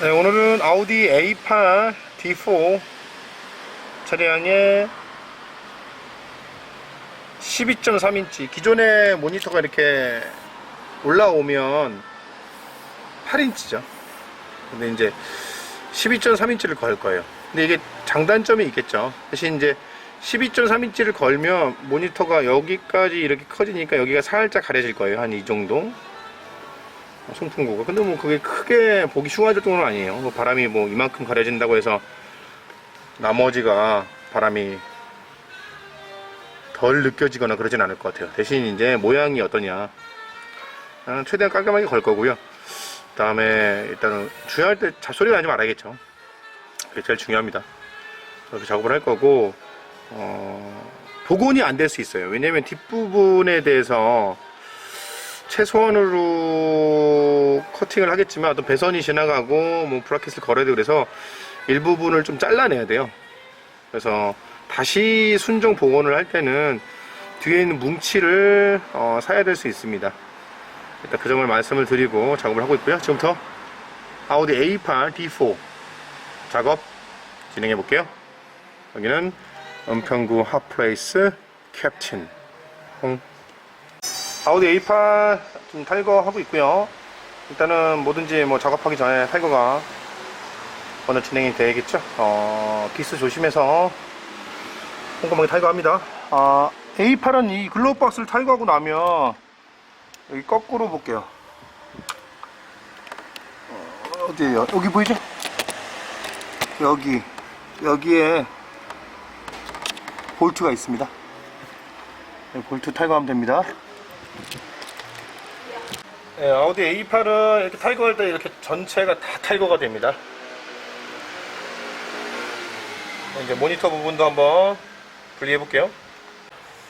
네, 오늘은 아우디 A8 D4 차량의 12.3인치 기존의 모니터가 이렇게 올라오면 8인치죠. 근데 이제 12.3인치를 걸 거예요. 근데 이게 장단점이 있겠죠. 대신 이제 12.3인치를 걸면 모니터가 여기까지 이렇게 커지니까 여기가 살짝 가려질 거예요. 한 이 정도 송풍구가. 근데 뭐 그게 크게 보기 흉할 정도는 아니에요. 뭐 바람이 뭐 이만큼 가려진다고 해서 나머지가 바람이 덜 느껴지거나 그러진 않을 것 같아요. 대신 이제 모양이 어떠냐. 아, 최대한 깔끔하게 걸 거고요. 그 다음에 일단은 중요할 때 잡소리가 나지 말아야겠죠. 그게 제일 중요합니다. 그렇게 작업을 할 거고 어, 복원이 안 될 수 있어요. 왜냐면 뒷부분에 대해서 최소한으로 커팅을 하겠지만 어떤 배선이 지나가고 뭐 브라켓을 걸어야 되고 그래서 일부분을 좀 잘라내야 돼요. 그래서 다시 순정 복원을 할 때는 뒤에 있는 뭉치를 어, 사야 될 수 있습니다. 일단 그 점을 말씀을 드리고 작업을 하고 있고요. 지금부터 아우디 A8 D4 작업 진행해 볼게요. 여기는 은평구 핫플레이스 캡틴 홍 아우디 A8 좀 탈거하고 있고요. 일단은 뭐든지 뭐 작업하기 전에 탈거가 먼저 진행이 되겠죠? 어, 기스 조심해서 꼼꼼하게 탈거합니다. 아, A8은 이 글로브 박스를 탈거하고 나면 여기 거꾸로 볼게요. 어, 어디에요? 여기 보이죠? 여기 여기에 볼트가 있습니다. 여기 볼트 탈거하면 됩니다 네, 아우디 A8은 이렇게 탈거할 때 이렇게 전체가 다 탈거가 됩니다. 이제 모니터 부분도 한번 분리해 볼게요.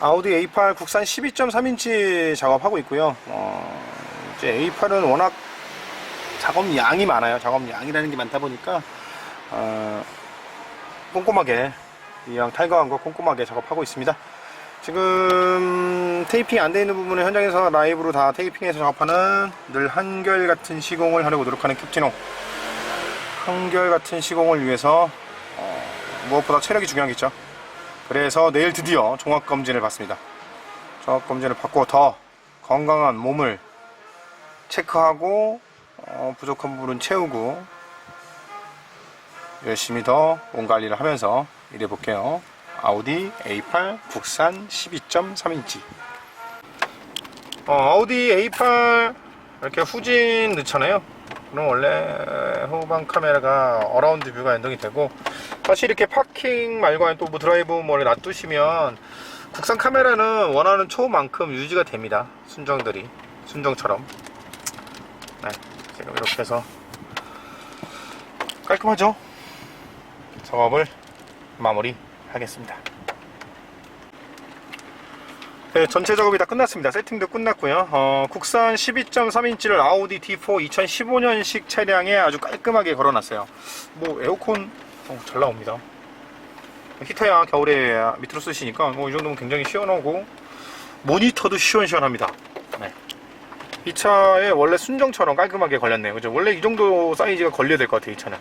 아우디 A8 국산 12.3인치 작업하고 있고요. 어, 이제 A8은 워낙 작업 양이 많아요. 작업 양이라는 게 많다 보니까 어, 꼼꼼하게 이왕 탈거한 거 꼼꼼하게 작업하고 있습니다. 지금 테이핑 안 돼 있는 부분을 현장에서 라이브로 다 테이핑해서 작업하는 늘 한결같은 시공을 하려고 노력하는 캡틴호 한결같은 시공을 위해서 어, 무엇보다 체력이 중요하겠죠. 그래서 내일 드디어 종합검진을 받습니다. 종합검진을 받고 더 건강한 몸을 체크하고 어, 부족한 부분은 채우고 열심히 더 몸 관리를 하면서 일해 볼게요 아우디 A8 국산 12.3인치. 어, 아우디 A8 이렇게 후진 넣잖아요. 그럼 원래 후방 카메라가 어라운드 뷰가 연동이 되고 사실 이렇게 파킹 말고 또뭐 드라이브 뭐를 놔두시면 국산 카메라는 원하는 초만큼 유지가 됩니다. 순정들이. 순정처럼. 네, 지금 이렇게 해서 깔끔하죠? 작업을 마무리 하겠습니다. 네, 전체 작업이 다 끝났습니다. 세팅도 끝났고요. 어, 국산 12.3인치를 아우디 D4 2015년식 차량에 아주 깔끔하게 걸어놨어요. 뭐 에어컨 어, 잘 나옵니다. 히터야 겨울에 밑으로 쓰시니까 뭐 이 정도면 굉장히 시원하고 모니터도 시원시원합니다. 네. 이 차에 원래 순정처럼 깔끔하게 걸렸네요. 그죠? 원래 이 정도 사이즈가 걸려야 될 것 같아요. 이 차는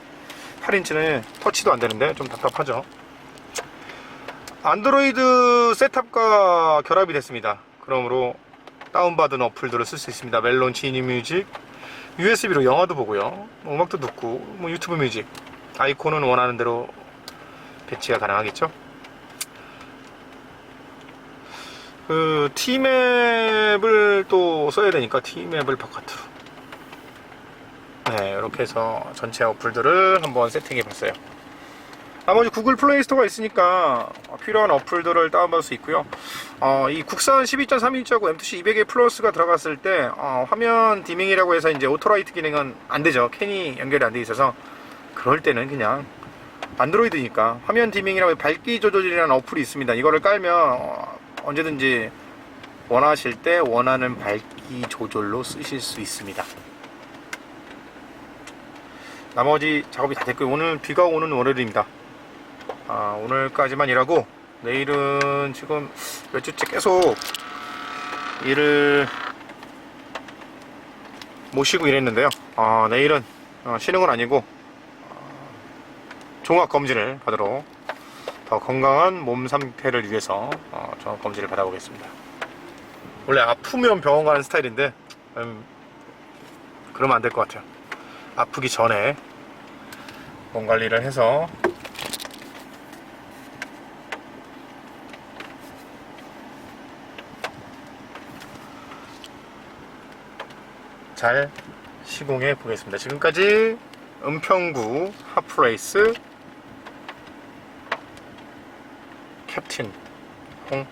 8인치는 터치도 안 되는데 좀 답답하죠. 안드로이드 셋탑과 결합이 됐습니다. 그러므로 다운받은 어플들을 쓸 수 있습니다. 멜론, 지니 뮤직, USB로 영화도 보고요. 뭐 음악도 듣고, 뭐 유튜브 뮤직. 아이콘은 원하는 대로 배치가 가능하겠죠. 그 T맵을 또 써야 되니까 T맵을 바깥으로. 네, 이렇게 해서 전체 어플들을 한번 세팅해 봤어요. 나머지 구글 플레이 스토어가 있으니까 필요한 어플들을 다운받을 수 있고요. 어, 이 국산 12.3인치하고 M2C 200의 플러스가 들어갔을 때 어, 화면 디밍이라고 해서 이제 오토라이트 기능은 안 되죠. 캔이 연결이 안 돼 있어서 그럴 때는 그냥 안드로이드니까 화면 디밍이라고 밝기 조절이라는 어플이 있습니다. 이거를 깔면 어, 언제든지 원하실 때 원하는 밝기 조절로 쓰실 수 있습니다. 나머지 작업이 다 됐고요. 오늘 비가 오는 월요일입니다. 아, 오늘까지만 일하고 내일은 지금 몇 주째 계속 일을 모시고 일했는데요. 아, 내일은 어, 쉬는 건 아니고 종합 검진을 받으러 더 건강한 몸 상태를 위해서 어, 종합 검진을 받아보겠습니다. 원래 아프면 병원 가는 스타일인데 음, 그러면 안 될 것 같아요. 아프기 전에 몸 관리를 해서 잘 시공해 보겠습니다. 지금까지 은평구 하프레이스 캡틴 홍